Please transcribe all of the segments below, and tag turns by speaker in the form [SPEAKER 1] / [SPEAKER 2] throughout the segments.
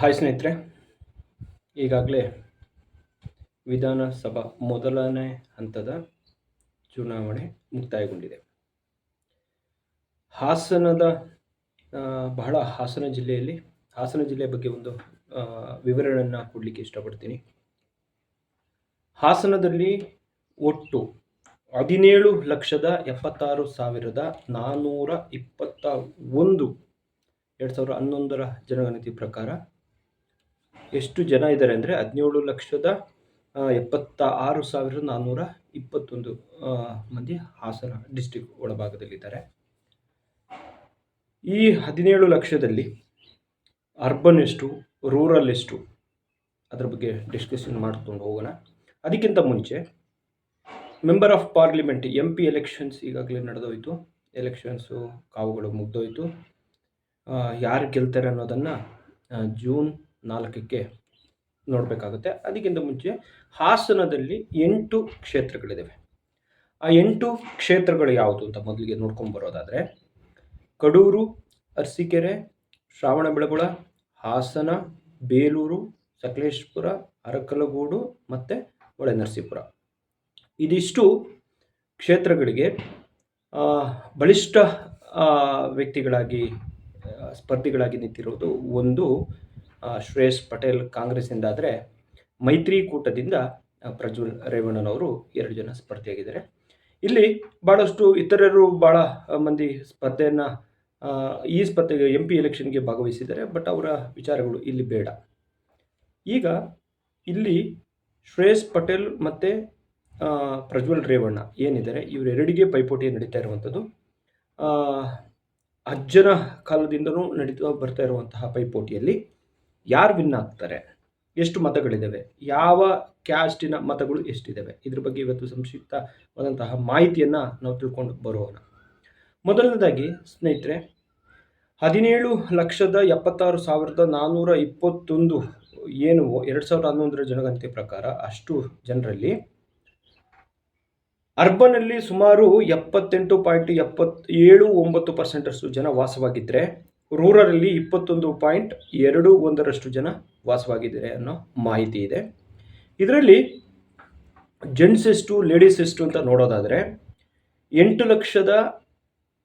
[SPEAKER 1] Hi ಸ್ನೇಹಿತರೆ, ಈಗಾಗಲೇ ವಿಧಾನಸಭಾ ಮೊದಲನೇ ಹಂತದ ಚುನಾವಣೆ ಮುಕ್ತಾಯಗೊಂಡಿದೆ. ಹಾಸನದ ಬಹಳ ಹಾಸನ ಜಿಲ್ಲೆಯಲ್ಲಿ, ಹಾಸನ ಜಿಲ್ಲೆಯ ಬಗ್ಗೆ ಒಂದು ವಿವರಣೆಯನ್ನು ಕೊಡಲಿಕ್ಕೆ ಇಷ್ಟಪಡ್ತೀನಿ. ಹಾಸನದಲ್ಲಿ ಒಟ್ಟು ಹದಿನೇಳು ಲಕ್ಷದ ಎಪ್ಪತ್ತಾರು ಸಾವಿರದ ನಾನ್ನೂರ ಇಪ್ಪತ್ತ ಒಂದು, ಎರಡು ಸಾವಿರದ ಹನ್ನೊಂದರ ಜನಗಣತಿ ಪ್ರಕಾರ ಎಷ್ಟು ಜನ ಇದ್ದಾರೆ ಅಂದರೆ ಹದಿನೇಳು ಲಕ್ಷದ ಎಪ್ಪತ್ತ ಆರು ಸಾವಿರದ ನಾನ್ನೂರ ಇಪ್ಪತ್ತೊಂದು ಮಂದಿ ಹಾಸನ ಡಿಸ್ಟಿಕ್ ಒಳಭಾಗದಲ್ಲಿದ್ದಾರೆ. ಈ ಹದಿನೇಳು ಲಕ್ಷದಲ್ಲಿ ಅರ್ಬನ್ ಎಷ್ಟು ರೂರಲ್ ಎಷ್ಟು, ಅದರ ಬಗ್ಗೆ ಡಿಸ್ಕಷನ್ ಮಾಡ್ಕೊಂಡು ಹೋಗೋಣ. ಅದಕ್ಕಿಂತ ಮುಂಚೆ member of parliament M P elections ಈಗಾಗಲೇ ನಡೆದೋಯ್ತು. ಎಲೆಕ್ಷನ್ಸು ಕಾವುಗಳು ಮುಗ್ದೋಯ್ತು. ಯಾರು ಗೆಲ್ತಾರೆ ಅನ್ನೋದನ್ನು ಜೂನ್ ನಾಲ್ಕಕ್ಕೆ ನೋಡಬೇಕಾಗುತ್ತೆ. ಅದಕ್ಕಿಂತ ಮುಂಚೆ ಹಾಸನದಲ್ಲಿ ಎಂಟು ಕ್ಷೇತ್ರಗಳಿದ್ದಾವೆ ಆ ಎಂಟು ಕ್ಷೇತ್ರಗಳು ಯಾವುದು ಅಂತ ಮೊದಲಿಗೆ ನೋಡ್ಕೊಂಡು ಬರೋದಾದರೆ, ಕಡೂರು, ಅರಸೀಕೆರೆ ಶ್ರಾವಣಬೆಳಗೊಳ ಹಾಸನ, ಬೇಲೂರು, ಸಕಲೇಶ್ಪುರ, ಅರಕಲಗೂಡು ಮತ್ತು ಹೊಳೆನರಸೀಪುರ. ಇದಿಷ್ಟು ಕ್ಷೇತ್ರಗಳಿಗೆ ಬಲಿಷ್ಠ ವ್ಯಕ್ತಿಗಳಾಗಿ ಸ್ಪರ್ಧಿಗಳಾಗಿ ನಿಂತಿರೋದು ಒಂದು ಶ್ರೇಯಸ್ ಪಟೇಲ್ ಕಾಂಗ್ರೆಸ್ಸಿಂದ ಆದರೆ ಮೈತ್ರಿಕೂಟದಿಂದ ಪ್ರಜ್ವಲ್ ರೇವಣ್ಣನವರು ಎರಡು ಜನ ಸ್ಪರ್ಧಿಯಾಗಿದ್ದಾರೆ. ಇಲ್ಲಿ ಭಾಳಷ್ಟು ಇತರರು ಭಾಳ ಮಂದಿ ಸ್ಪರ್ಧೆಯನ್ನು ಈ ಸ್ಪರ್ಧೆಗೆ ಎಂ ಪಿ ಎಲೆಕ್ಷನ್ಗೆ ಭಾಗವಹಿಸಿದ್ದಾರೆ ಬಟ್ ಅವರ ವಿಚಾರಗಳು ಇಲ್ಲಿ ಬೇಡ. ಈಗ ಇಲ್ಲಿ ಶ್ರೇಯಸ್ ಪಟೇಲ್ ಮತ್ತು ಪ್ರಜ್ವಲ್ ರೇವಣ್ಣ ಏನಿದ್ದಾರೆ, ಇವರೆರಡಿಗೆ ಪೈಪೋಟಿ ನಡೀತಾ ಇರುವಂಥದ್ದು. ಅಜ್ಜನ ಕಾಲದಿಂದಲೂ ನಡೀತಾ ಬರ್ತಾ ಇರುವಂತಹ ಪೈಪೋಟಿಯಲ್ಲಿ ಯಾರು ವಿನ್ ಆಗ್ತಾರೆ? ಎಷ್ಟು ಮತಗಳಿದ್ದಾವೆ ಯಾವ ಕ್ಯಾಸ್ಟಿನ ಮತಗಳು ಎಷ್ಟಿದ್ದಾವೆ ಇದ್ರ ಬಗ್ಗೆ ಇವತ್ತು ಸಂಕ್ಷಿಪ್ತವಾದಂತಹ ಮಾಹಿತಿಯನ್ನು ನಾವು ತಿಳ್ಕೊಂಡು ಬರೋಣ. ಮೊದಲನೇದಾಗಿ ಸ್ನೇಹಿತರೆ, ಹದಿನೇಳು ಲಕ್ಷದ ಎಪ್ಪತ್ತಾರು ಸಾವಿರದ ನಾನ್ನೂರ ಇಪ್ಪತ್ತೊಂದು ಏನು ಎರಡು ಸಾವಿರದ ಹನ್ನೊಂದರ ಜನಗಣತಿ ಪ್ರಕಾರ ಅಷ್ಟು ಜನರಲ್ಲಿ ಅರ್ಬನಲ್ಲಿ ಸುಮಾರು ಎಪ್ಪತ್ತೆಂಟು ಪಾಯಿಂಟ್ ಎಪ್ಪತ್ತೇಳು ಒಂಬತ್ತು ಪರ್ಸೆಂಟಷ್ಟು ಜನ ವಾಸವಾಗಿದ್ದರೆ ರೂರಲಲ್ಲಿ ಇಪ್ಪತ್ತೊಂದು ಪಾಯಿಂಟ್ ಎರಡು ಒಂದರಷ್ಟು ಜನ ವಾಸವಾಗಿದ್ದಾರೆ ಅನ್ನೋ ಮಾಹಿತಿ ಇದೆ. ಇದರಲ್ಲಿ ಜೆಂಟ್ಸ್ ಎಷ್ಟು ಲೇಡೀಸ್ ಎಷ್ಟು ಅಂತ ನೋಡೋದಾದರೆ ಎಂಟು ಲಕ್ಷದ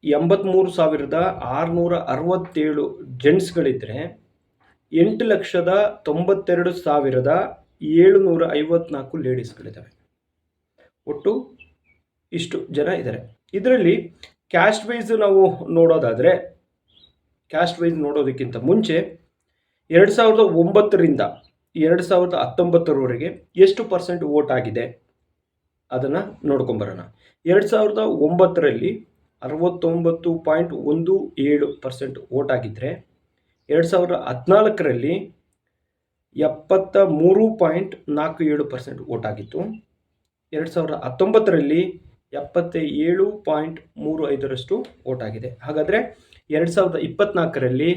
[SPEAKER 1] ಎಂಬತ್ತ್ಮೂರು ಸಾವಿರದ ಆರುನೂರ ಅರವತ್ತೇಳು ಜೆಂಟ್ಸ್ಗಳಿದ್ದರೆ ಎಂಟು ಲಕ್ಷದ ತೊಂಬತ್ತೆರಡು ಸಾವಿರದ ಏಳುನೂರ ಐವತ್ನಾಲ್ಕು ಲೇಡೀಸ್ಗಳಿದ್ದಾವೆ ಒಟ್ಟು ಇಷ್ಟು ಜನ ಇದ್ದಾರೆ ಇದರಲ್ಲಿ ಕ್ಯಾಸ್ಟ್ ವೈಸ್ ನಾವು ನೋಡೋದಾದರೆ ಕ್ಯಾಸ್ಟ್ ವೈಸ್ ನೋಡೋದಕ್ಕಿಂತ ಮುಂಚೆ ಎರಡು ಸಾವಿರದ ಒಂಬತ್ತರಿಂದ ಎರಡು ಸಾವಿರದ ಹತ್ತೊಂಬತ್ತರವರೆಗೆ ಎಷ್ಟು ಪರ್ಸೆಂಟ್ ವೋಟ್ ಆಗಿದೆ? ಅದನ್ನು ನೋಡ್ಕೊಂಬರೋಣ. ಎರಡು ಸಾವಿರದ ಒಂಬತ್ತರಲ್ಲಿ ಅರವತ್ತೊಂಬತ್ತು ಪಾಯಿಂಟ್ ಒಂದು ಏಳು ಪರ್ಸೆಂಟ್ ವೋಟ್ ಆಗಿದ್ದರೆ ಎರಡು ಸಾವಿರದ ಹದಿನಾಲ್ಕರಲ್ಲಿ ಎಪ್ಪತ್ತ ಮೂರು ಪಾಯಿಂಟ್ ನಾಲ್ಕು ಏಳು ಪರ್ಸೆಂಟ್ ವೋಟ್ ಆಗಿತ್ತು. ಎರಡು ಸಾವಿರದ ಹತ್ತೊಂಬತ್ತರಲ್ಲಿ ಎಪ್ಪತ್ತ ಏಳು ಪಾಯಿಂಟ್ ಮೂರು ಐದರಷ್ಟು ವೋಟ್ ಆಗಿದೆ. ಹಾಗಾದರೆ ಎರಡು ಸಾವಿರದ ಇಪ್ಪತ್ನಾಲ್ಕರಲ್ಲಿ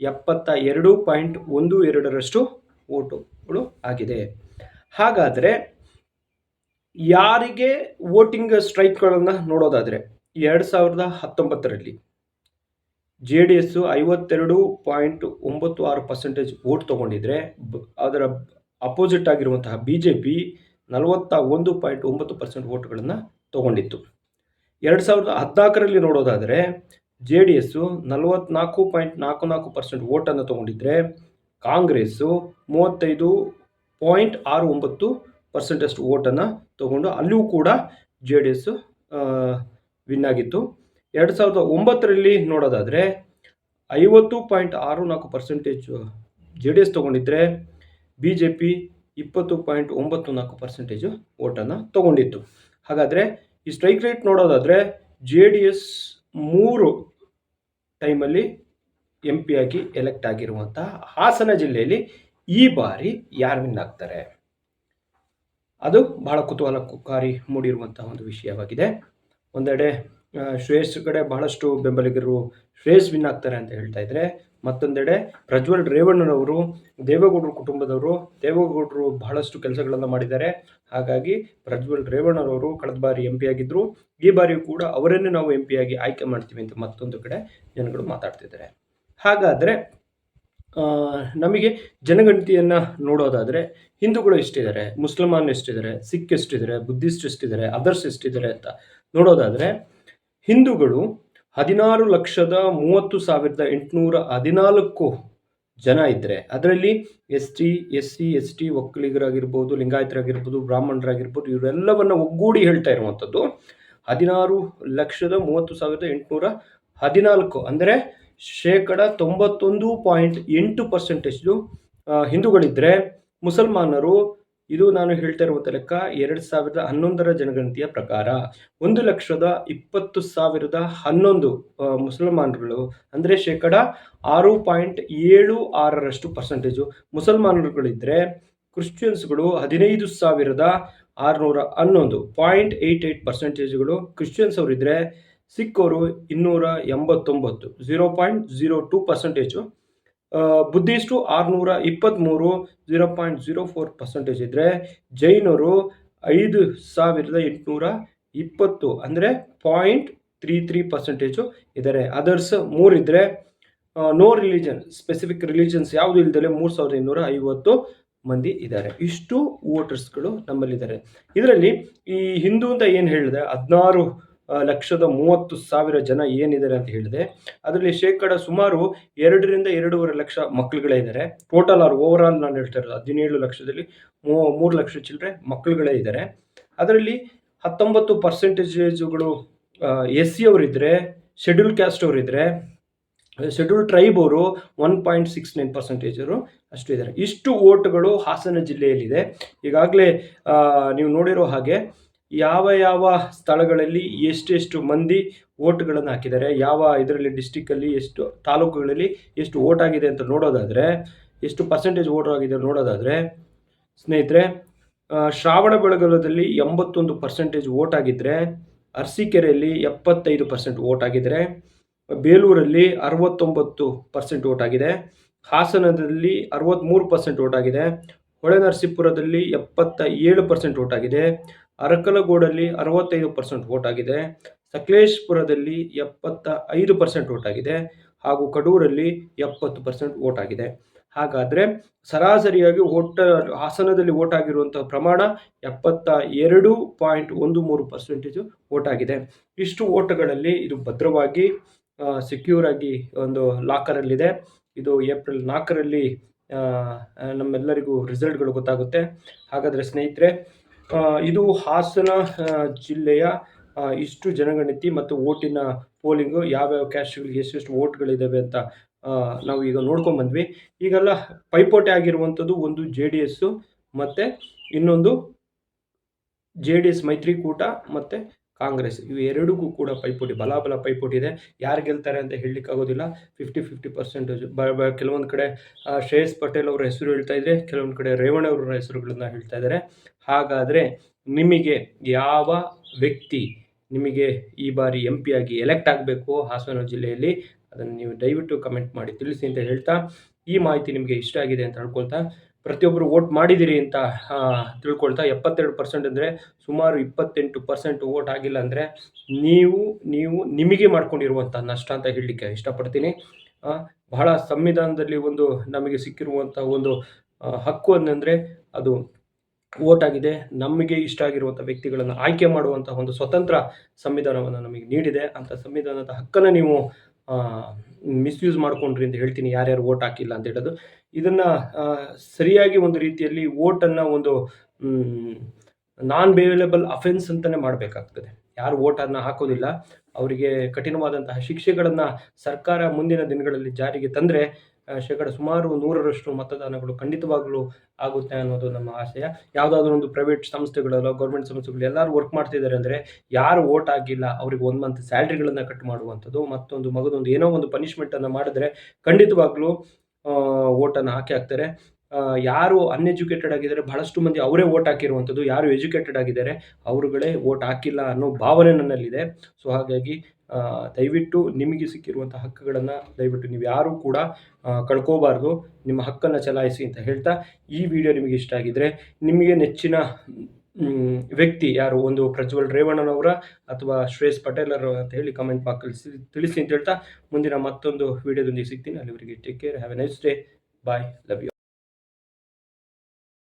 [SPEAKER 1] ಎಪ್ಪತ್ತ ಎರಡು ಪಾಯಿಂಟ್ ಒಂದು ಎರಡರಷ್ಟು ಓಟುಗಳು ಆಗಿದೆ. ಹಾಗಾದರೆ ಯಾರಿಗೆ ವೋಟಿಂಗ್ ಸ್ಟ್ರೈಕ್ಗಳನ್ನು ನೋಡೋದಾದರೆ ಎರಡು ಸಾವಿರದ ಹತ್ತೊಂಬತ್ತರಲ್ಲಿ ಜೆ ಡಿ ಎಸ್ಸು ಐವತ್ತೆರಡು ಪಾಯಿಂಟ್ ಒಂಬತ್ತು ಆರು ಪರ್ಸೆಂಟೇಜ್ ವೋಟ್ ತೊಗೊಂಡಿದ್ರೆ ಅದರ ಅಪೋಸಿಟ್ ಆಗಿರುವಂತಹ ಬಿ ಜೆ ಪಿ ನಲವತ್ತ ಒಂದು ಪಾಯಿಂಟ್ ಒಂಬತ್ತು ಪರ್ಸೆಂಟ್ ವೋಟ್ಗಳನ್ನು ತೊಗೊಂಡಿತ್ತು. ಎರಡು ಸಾವಿರದ ಹದಿನಾಲ್ಕರಲ್ಲಿ ನೋಡೋದಾದರೆ ಜೆ ಡಿ ಎಸ್ಸು ನಲವತ್ನಾಲ್ಕು ಪಾಯಿಂಟ್ ನಾಲ್ಕು ನಾಲ್ಕು ಪರ್ಸೆಂಟ್ ವೋಟನ್ನು ತಗೊಂಡಿದ್ರೆ ಕಾಂಗ್ರೆಸ್ಸು ಮೂವತ್ತೈದು ಪಾಯಿಂಟ್ ಆರು ಒಂಬತ್ತು ಪರ್ಸೆಂಟಷ್ಟು ವೋಟನ್ನು ತಗೊಂಡು ಅಲ್ಲಿಯೂ ಕೂಡ ಜೆ ಡಿ ಎಸ್ಸು ವಿನ್ ಆಗಿತ್ತು. ಎರಡು ಸಾವಿರದ ಒಂಬತ್ತರಲ್ಲಿ ನೋಡೋದಾದರೆ ಐವತ್ತು ಪಾಯಿಂಟ್ ಆರು ನಾಲ್ಕು ಪರ್ಸೆಂಟೇಜ್ ಜೆ ಡಿ ಎಸ್ ತೊಗೊಂಡಿದ್ರೆ ಬಿ ಜೆ ಪಿ ಇಪ್ಪತ್ತು ಪಾಯಿಂಟ್ ಒಂಬತ್ತು ನಾಲ್ಕು ಪರ್ಸೆಂಟೇಜು ವೋಟನ್ನು ತೊಗೊಂಡಿತ್ತು. ಹಾಗಾದರೆ ಈ ಸ್ಟ್ರೈಕ್ ರೇಟ್ ನೋಡೋದಾದರೆ ಜೆ ಡಿ ಎಸ್ ಮೂರು ಟೈಮಲ್ಲಿ ಎಂ ಪಿ ಆಗಿ ಎಲೆಕ್ಟ್ ಆಗಿರುವಂತಹ ಹಾಸನ ಜಿಲ್ಲೆಯಲ್ಲಿ ಈ ಬಾರಿ ಯಾರು ವಿನ್ ಆಗ್ತಾರೆ? ಅದು ಬಹಳ ಕುತೂಹಲಕಾರಿ ಮೂಡಿರುವಂತಹ ಒಂದು ವಿಷಯವಾಗಿದೆ. ಒಂದೆಡೆ ಶ್ರೇಯಸ್ ಕಡೆ ಬಹಳಷ್ಟು ಬೆಂಬಲಿಗರು ಶ್ರೇಯಸ್ ವಿನ್ ಆಗ್ತಾರೆ ಅಂತ ಹೇಳ್ತಾ ಇದ್ರೆ, ಮತ್ತೊಂದೆಡೆ ಪ್ರಜ್ವಲ್ ರೇವಣ್ಣನವರು, ದೇವೇಗೌಡರ ಕುಟುಂಬದವರು, ದೇವೇಗೌಡರು ಬಹಳಷ್ಟು ಕೆಲಸಗಳನ್ನು ಮಾಡಿದ್ದಾರೆ. ಹಾಗಾಗಿ ಪ್ರಜ್ವಲ್ ರೇವಣ್ಣನವರು ಕಳೆದ ಬಾರಿ ಎಂ ಪಿ ಆಗಿದ್ದರು ಈ ಬಾರಿಯೂ ಕೂಡ ಅವರನ್ನೇ ನಾವು ಎಂ ಪಿ ಆಗಿ ಆಯ್ಕೆ ಮಾಡ್ತೀವಿ ಅಂತ ಮತ್ತೊಂದು ಕಡೆ ಜನಗಳು ಮಾತಾಡ್ತಿದ್ದಾರೆ. ಹಾಗಾದರೆ ನಮಗೆ ಜನಗಣತಿಯನ್ನು ನೋಡೋದಾದರೆ ಹಿಂದೂಗಳು ಎಷ್ಟಿದ್ದಾರೆ? ಮುಸಲ್ಮಾನ್ ಎಷ್ಟಿದ್ದಾರೆ? ಸಿಖ್ ಎಷ್ಟಿದ್ದಾರೆ? ಬುದ್ಧಿಸ್ಟ್ ಎಷ್ಟಿದ್ದಾರೆ? ಅದರ್ಸ್ ಎಷ್ಟಿದ್ದಾರೆ ಅಂತ ನೋಡೋದಾದರೆ ಹಿಂದೂಗಳು ಹದಿನಾರು ಲಕ್ಷದ ಮೂವತ್ತು ಸಾವಿರದ ಎಂಟುನೂರ ಹದಿನಾಲ್ಕು ಜನ ಇದ್ದರೆ ಅದರಲ್ಲಿ S T, S C, S T ಒಕ್ಕಲಿಗರಾಗಿರ್ಬೋದು ಲಿಂಗಾಯತರಾಗಿರ್ಬೋದು, ಬ್ರಾಹ್ಮಣರಾಗಿರ್ಬೋದು, ಇವರೆಲ್ಲವನ್ನು ಒಗ್ಗೂಡಿ ಹೇಳ್ತಾ ಇರುವಂಥದ್ದು ಹದಿನಾರು ಲಕ್ಷದ ಮೂವತ್ತು ಸಾವಿರದ ಎಂಟುನೂರ ಹದಿನಾಲ್ಕು. ಅಂದರೆ ಶೇಕಡ ತೊಂಬತ್ತೊಂದು ಪಾಯಿಂಟ್ ಎಂಟು ಪರ್ಸೆಂಟೇಜು ಹಿಂದೂಗಳಿದ್ದರೆ ಮುಸಲ್ಮಾನರು ಇದು ನಾನು ಹೇಳ್ತಾ ಇರುವಂಥ ಲೆಕ್ಕ ಎರಡು ಸಾವಿರದ ಹನ್ನೊಂದರ ಜನಗಣತಿಯ ಪ್ರಕಾರ ಒಂದು ಲಕ್ಷದ ಇಪ್ಪತ್ತು ಸಾವಿರದ ಹನ್ನೊಂದು ಮುಸಲ್ಮಾನರುಗಳು, ಅಂದರೆ ಶೇಕಡ ಆರು ಪಾಯಿಂಟ್ ಏಳು ಆರರಷ್ಟು ಪರ್ಸೆಂಟೇಜು ಮುಸಲ್ಮಾನರುಗಳಿದ್ದರೆ ಕ್ರಿಶ್ಚಿಯನ್ಸ್ಗಳು ಹದಿನೈದು ಸಾವಿರದ ಆರುನೂರ ಹನ್ನೊಂದು, ಪಾಯಿಂಟ್ ಏಯ್ಟ್ ಏಯ್ಟ್ ಪರ್ಸೆಂಟೇಜ್ಗಳು ಕ್ರಿಶ್ಚಿಯನ್ಸ್ ಅವರಿದ್ದರೆ ಸಿಖ್ ಅವರು ಇನ್ನೂರ ಎಂಬತ್ತೊಂಬತ್ತು zero point zero two percentage Buddhist ಆರುನೂರ ಇಪ್ಪತ್ತ್ಮೂರು zero point zero four percentage ಇದ್ದರೆ ಜೈನರು ಐದು ಸಾವಿರದ ಎಂಟುನೂರ ಇಪ್ಪತ್ತು ಅಂದರೆ ಪಾಯಿಂಟ್ ತ್ರೀ ತ್ರೀ ಪರ್ಸೆಂಟೇಜು ಇದ್ದಾರೆ ಅದರ್ಸ್ ಮೂರಿದ್ದರೆ ನೋ ರಿಲಿಜನ್, ಸ್ಪೆಸಿಫಿಕ್ ರಿಲಿಜನ್ಸ್ ಯಾವುದು ಇಲ್ದಲೆ ಮೂರು ಸಾವಿರದ ಇನ್ನೂರ ಐವತ್ತು ಮಂದಿ ಇದ್ದಾರೆ ಇಷ್ಟು ವೋಟರ್ಸ್ಗಳು ನಮ್ಮಲ್ಲಿದ್ದಾರೆ ಇದರಲ್ಲಿ ಈ ಹಿಂದೂ ಅಂತ ಏನು ಹೇಳಿದೆ ಹದಿನಾರು ಲಕ್ಷದ ಮೂವತ್ತು ಸಾವಿರ ಜನ ಏನಿದ್ದಾರೆ ಅಂತ ಹೇಳಿದೆ. ಅದರಲ್ಲಿ ಶೇಕಡ ಸುಮಾರು ಎರಡರಿಂದ ಎರಡೂವರೆ ಲಕ್ಷ ಮಕ್ಕಳುಗಳೇ ಇದ್ದಾರೆ. ಟೋಟಲ್ ಆರ್ ಓವರ್ ಆಲ್ ನಾನು ಹೇಳ್ತಾ ಇರೋದು ಹದಿನೇಳು ಲಕ್ಷದಲ್ಲಿ ಮೂ, ಮೂರು ಲಕ್ಷ ಚಿಲ್ಲರೆ ಮಕ್ಕಳುಗಳೇ ಇದ್ದಾರೆ. ಅದರಲ್ಲಿ ಹತ್ತೊಂಬತ್ತು ಪರ್ಸೆಂಟೇಜುಗಳು ಎಸ್ ಸಿ ಅವರಿದ್ದರೆ ಶೆಡ್ಯೂಲ್ ಕ್ಯಾಸ್ಟ್ ಅವರಿದ್ದರೆ ಶೆಡ್ಯೂಲ್ ಟ್ರೈಬ್ ಅವರು ಒನ್ ಪಾಯಿಂಟ್ ಸಿಕ್ಸ್ ನೈನ್ ಪರ್ಸೆಂಟೇಜರು ಅಷ್ಟು ಇದ್ದಾರೆ. ಇಷ್ಟು ಓಟ್ಗಳು ಹಾಸನ ಜಿಲ್ಲೆಯಲ್ಲಿದೆ. ಈಗಾಗಲೇ ನೀವು ನೋಡಿರೋ ಹಾಗೆ ಯಾವ ಯಾವ ಸ್ಥಳಗಳಲ್ಲಿ ಎಷ್ಟೆಷ್ಟು ಮಂದಿ ಓಟ್ಗಳನ್ನು ಹಾಕಿದ್ದಾರೆ, ಯಾವ ಇದರಲ್ಲಿ ಡಿಸ್ಟಿಕ್ಕಲ್ಲಿ ಎಷ್ಟು ತಾಲೂಕುಗಳಲ್ಲಿ ಎಷ್ಟು ಓಟ್ ಆಗಿದೆ ಅಂತ ನೋಡೋದಾದರೆ, ಎಷ್ಟು ಪರ್ಸೆಂಟೇಜ್ ಓಟ್ ಆಗಿದೆ ನೋಡೋದಾದರೆ, ಸ್ನೇಹಿತರೆ ಶ್ರಾವಣ ಬೆಳಗಲದಲ್ಲಿ ಎಂಬತ್ತೊಂದು ಪರ್ಸೆಂಟೇಜ್ ಓಟ್ ಆಗಿದ್ದರೆ ಅರಸೀಕೆರೆಯಲ್ಲಿ ಎಪ್ಪತ್ತೈದು ಪರ್ಸೆಂಟ್ ಓಟ್ ಆಗಿದ್ದರೆ ಬೇಲೂರಲ್ಲಿ ಅರವತ್ತೊಂಬತ್ತು ಪರ್ಸೆಂಟ್ ಓಟ್ ಆಗಿದೆ, ಹಾಸನದಲ್ಲಿ ಅರವತ್ತ್ಮೂರು ಪರ್ಸೆಂಟ್ ಓಟ್ ಆಗಿದೆ, ಹೊಳೆನರಸೀಪುರದಲ್ಲಿ ಎಪ್ಪತ್ತ ಏಳು ಪರ್ಸೆಂಟ್ ಓಟ್ ಆಗಿದೆ ಅರಕಲಗೂಡಲ್ಲಿ ಅರವತ್ತೈದು ಪರ್ಸೆಂಟ್ ವೋಟ್ ಆಗಿದೆ. ಸಕಲೇಶ್ಪುರದಲ್ಲಿ ಎಪ್ಪತ್ತ ಐದು ಪರ್ಸೆಂಟ್ ಓಟ್ ಆಗಿದೆ ಹಾಗೂ ಕಡೂರಲ್ಲಿ ಎಪ್ಪತ್ತು ಪರ್ಸೆಂಟ್ ವೋಟ್ ಆಗಿದೆ. ಹಾಗಾದರೆ ಸರಾಸರಿಯಾಗಿ ವೋಟ್ ಹಾಸನದಲ್ಲಿ ವೋಟ್ ಆಗಿರುವಂಥ ಪ್ರಮಾಣ ಎಪ್ಪತ್ತ ಎರಡು ಪಾಯಿಂಟ್ ಒಂದು ಮೂರು ಪರ್ಸೆಂಟೇಜು ಓಟ್ ಆಗಿದೆ. ಇಷ್ಟು ವೋಟ್ಗಳಲ್ಲಿ ಇದು ಭದ್ರವಾಗಿ ಸೆಕ್ಯೂರ್ ಆಗಿ ಒಂದು ಲಾಕರಲ್ಲಿದೆ ಇದು ಏಪ್ರಿಲ್ ನಾಲ್ಕರಲ್ಲಿ ನಮ್ಮೆಲ್ಲರಿಗೂ ರಿಸಲ್ಟ್ಗಳು ಗೊತ್ತಾಗುತ್ತೆ. ಹಾಗಾದರೆ ಸ್ನೇಹಿತರೆ ಇದು ಹಾಸನ ಜಿಲ್ಲೆಯ ಇಷ್ಟು ಜನಗಣತಿ ಮತ್ತು ಓಟಿನ ಪೋಲಿಂಗು ಯಾವ್ಯಾವ ಕ್ಯಾಸ್ಟ್ಗಳಿಗೆ ಎಷ್ಟೆಷ್ಟು ಓಟ್ಗಳಿದ್ದಾವೆ ಅಂತ ನಾವು ಈಗ ನೋಡ್ಕೊಂಡು ಬಂದ್ವಿ. ಈಗೆಲ್ಲ ಪೈಪೋಟಿ ಆಗಿರುವಂಥದ್ದು ಒಂದು ಜೆ ಡಿ ಎಸ್ಸು, ಮತ್ತು ಇನ್ನೊಂದು ಜೆ ಡಿ ಎಸ್ ಮೈತ್ರಿಕೂಟ, ಮತ್ತು ಕಾಂಗ್ರೆಸ್ ಇವು ಎರಡಕ್ಕೂ ಕೂಡ ಪೈಪೋಟಿ, ಬಲಾಬಲ ಪೈಪೋಟಿ ಇದೆ. ಯಾರು ಗೆಲ್ತಾರೆ ಅಂತ ಹೇಳಲಿಕ್ಕಾಗೋದಿಲ್ಲ ಫಿಫ್ಟಿ ಫಿಫ್ಟಿ ಪರ್ಸೆಂಟೇಜ್ ಬ ಕೆಲವೊಂದು ಕಡೆ ಶ್ರೇಯಸ್ ಪಟೇಲ್ ಅವರ ಹೆಸರು ಹೇಳ್ತಾ ಇದ್ದರೆ ಕೆಲವೊಂದು ಕಡೆ ರೇವಣ್ಣ ಅವರ ಹೆಸರುಗಳನ್ನ ಹೇಳ್ತಾ ಇದ್ದಾರೆ ಹಾಗಾದರೆ ನಿಮಗೆ ಯಾವ ವ್ಯಕ್ತಿ ನಿಮಗೆ ಈ ಬಾರಿ ಎಂ ಆಗಿ ಎಲೆಕ್ಟ್ ಆಗಬೇಕು ಹಾಸನ ಜಿಲ್ಲೆಯಲ್ಲಿ? ಅದನ್ನು ನೀವು ದಯವಿಟ್ಟು ಕಮೆಂಟ್ ಮಾಡಿ ತಿಳಿಸಿ ಅಂತ ಹೇಳ್ತಾ ಈ ಮಾಹಿತಿ ನಿಮಗೆ ಇಷ್ಟ ಆಗಿದೆ ಅಂತ ಹೇಳ್ಕೊಳ್ತಾ ಪ್ರತಿಯೊಬ್ಬರು ವೋಟ್ ಮಾಡಿದ್ದೀರಿ ಅಂತ ತಿಳ್ಕೊಳ್ತಾ ಎಪ್ಪತ್ತೆರಡು ಪರ್ಸೆಂಟ್ ಅಂದರೆ ಸುಮಾರು ಇಪ್ಪತ್ತೆಂಟು ಪರ್ಸೆಂಟ್ ವೋಟ್ ಆಗಿಲ್ಲ ಅಂದರೆ ನೀವು ನೀವು ನಿಮಗೆ ಮಾಡ್ಕೊಂಡಿರುವಂಥ ನಷ್ಟ ಅಂತ ಹೇಳಲಿಕ್ಕೆ ಇಷ್ಟಪಡ್ತೀನಿ. ಬಹಳ ಸಂವಿಧಾನದಲ್ಲಿ ಒಂದು ನಮಗೆ ಸಿಕ್ಕಿರುವಂಥ ಒಂದು ಹಕ್ಕು ಅನ್ನಂದರೆ ಅದು ವೋಟ್ ಆಗಿದೆ, ನಮಗೆ ಇಷ್ಟ ಆಗಿರುವಂಥ ವ್ಯಕ್ತಿಗಳನ್ನು ಆಯ್ಕೆ ಮಾಡುವಂಥ ಒಂದು ಸ್ವತಂತ್ರ ಸಂವಿಧಾನವನ್ನು ನಮಗೆ ನೀಡಿದೆ. ಅಂಥ ಸಂವಿಧಾನದ ಹಕ್ಕನ್ನು ನೀವು ಮಿಸ್ಯೂಸ್ ಮಾಡ್ಕೊಂಡ್ರಿ ಅಂತ ಹೇಳ್ತೀನಿ. ಯಾರ್ಯಾರು ಓಟ್ ಹಾಕಿಲ್ಲ ಅಂತ ಹೇಳೋದು. ಇದನ್ನು ಸರಿಯಾಗಿ ಒಂದು ರೀತಿಯಲ್ಲಿ ವೋಟನ್ನು ಒಂದು ನಾನ್ ಬೇವೇಲೇಬಲ್ ಅಫೆನ್ಸ್ ಅಂತಲೇ ಮಾಡಬೇಕಾಗ್ತದೆ. ಯಾರು ವೋಟನ್ನು ಹಾಕೋದಿಲ್ಲ. ಅವರಿಗೆ ಕಠಿಣವಾದಂತಹ ಶಿಕ್ಷೆಗಳನ್ನು ಸರ್ಕಾರ ಮುಂದಿನ ದಿನಗಳಲ್ಲಿ ಜಾರಿಗೆ ತಂದರೆ ಶೇಕಡ ಸುಮಾರು ನೂರರಷ್ಟು ಮತದಾನಗಳು ಖಂಡಿತವಾಗ್ಲೂ ಆಗುತ್ತೆ ಅನ್ನೋದು ನಮ್ಮ ಆಶಯ. ಯಾವುದಾದ್ರೂ ಒಂದು ಪ್ರೈವೇಟ್ ಸಂಸ್ಥೆಗಳಲ್ಲೋ ಗೌರ್ಮೆಂಟ್ ಸಂಸ್ಥೆಗಳು ಎಲ್ಲರೂ ವರ್ಕ್ ಮಾಡ್ತಿದ್ದಾರೆ ಅಂದರೆ ಯಾರು ವೋಟ್ ಆಗಿಲ್ಲ, ಅವ್ರಿಗೆ ಒಂದು ಮಂತ್ ಸ್ಯಾಲ್ರಿಗಳನ್ನು ಕಟ್ ಮಾಡುವಂಥದ್ದು. ಮತ್ತೊಂದು ಮಗದೊಂದು ಏನೋ ಒಂದು ಪನಿಷ್ಮೆಂಟನ್ನು ಮಾಡಿದ್ರೆ ಖಂಡಿತವಾಗ್ಲೂ ವೋಟನ್ನು ಹಾಕಿ ಹಾಕ್ತಾರೆ. ಯಾರು ಅನ್ಎಜುಕೇಟೆಡ್ ಆಗಿದ್ದಾರೆ, ಬಹಳಷ್ಟು ಮಂದಿ ಅವರೇ ವೋಟ್ ಹಾಕಿರುವಂಥದ್ದು. ಯಾರು ಎಜುಕೇಟೆಡ್ ಆಗಿದ್ದಾರೆ, ಅವರುಗಳೇ ವೋಟ್ ಹಾಕಿಲ್ಲ ಅನ್ನೋ ಭಾವನೆ ನನ್ನಲ್ಲಿದೆ. ಸೊ ಹಾಗಾಗಿ ದಯವಿಟ್ಟು ನಿಮಗೆ ಸಿಕ್ಕಿರುವಂಥ ಹಕ್ಕುಗಳನ್ನು ದಯವಿಟ್ಟು ನೀವು ಯಾರೂ ಕೂಡ ಕಳ್ಕೋಬಾರ್ದು. ನಿಮ್ಮ ಹಕ್ಕನ್ನು ಚಲಾಯಿಸಿ ಅಂತ ಹೇಳ್ತಾ ಈ ವಿಡಿಯೋ ನಿಮಗೆ ಇಷ್ಟ ಆಗಿದ್ದರೆ ನಿಮಗೆ ನೆಚ್ಚಿನ ವ್ಯಕ್ತಿ ಯಾರು? ಒಂದು ಪ್ರಜ್ವಲ್ ರೇವಣ್ಣನವರ ಅಥವಾ ಶ್ರೇಯಸ್ ಪಟೇಲರು ಅಂತ ಹೇಳಿ ಕಮೆಂಟ್ ಬಾಕ್ ತಿಳಿಸಿ ಅಂತ ಹೇಳ್ತಾ ಮುಂದಿನ ಮತ್ತೊಂದು ವಿಡಿಯೋದೊಂದಿಗೆ ಸಿಗ್ತೀನಿ. ಅಲ್ಲಿವರೆಗೆ take care have a nice day bye love you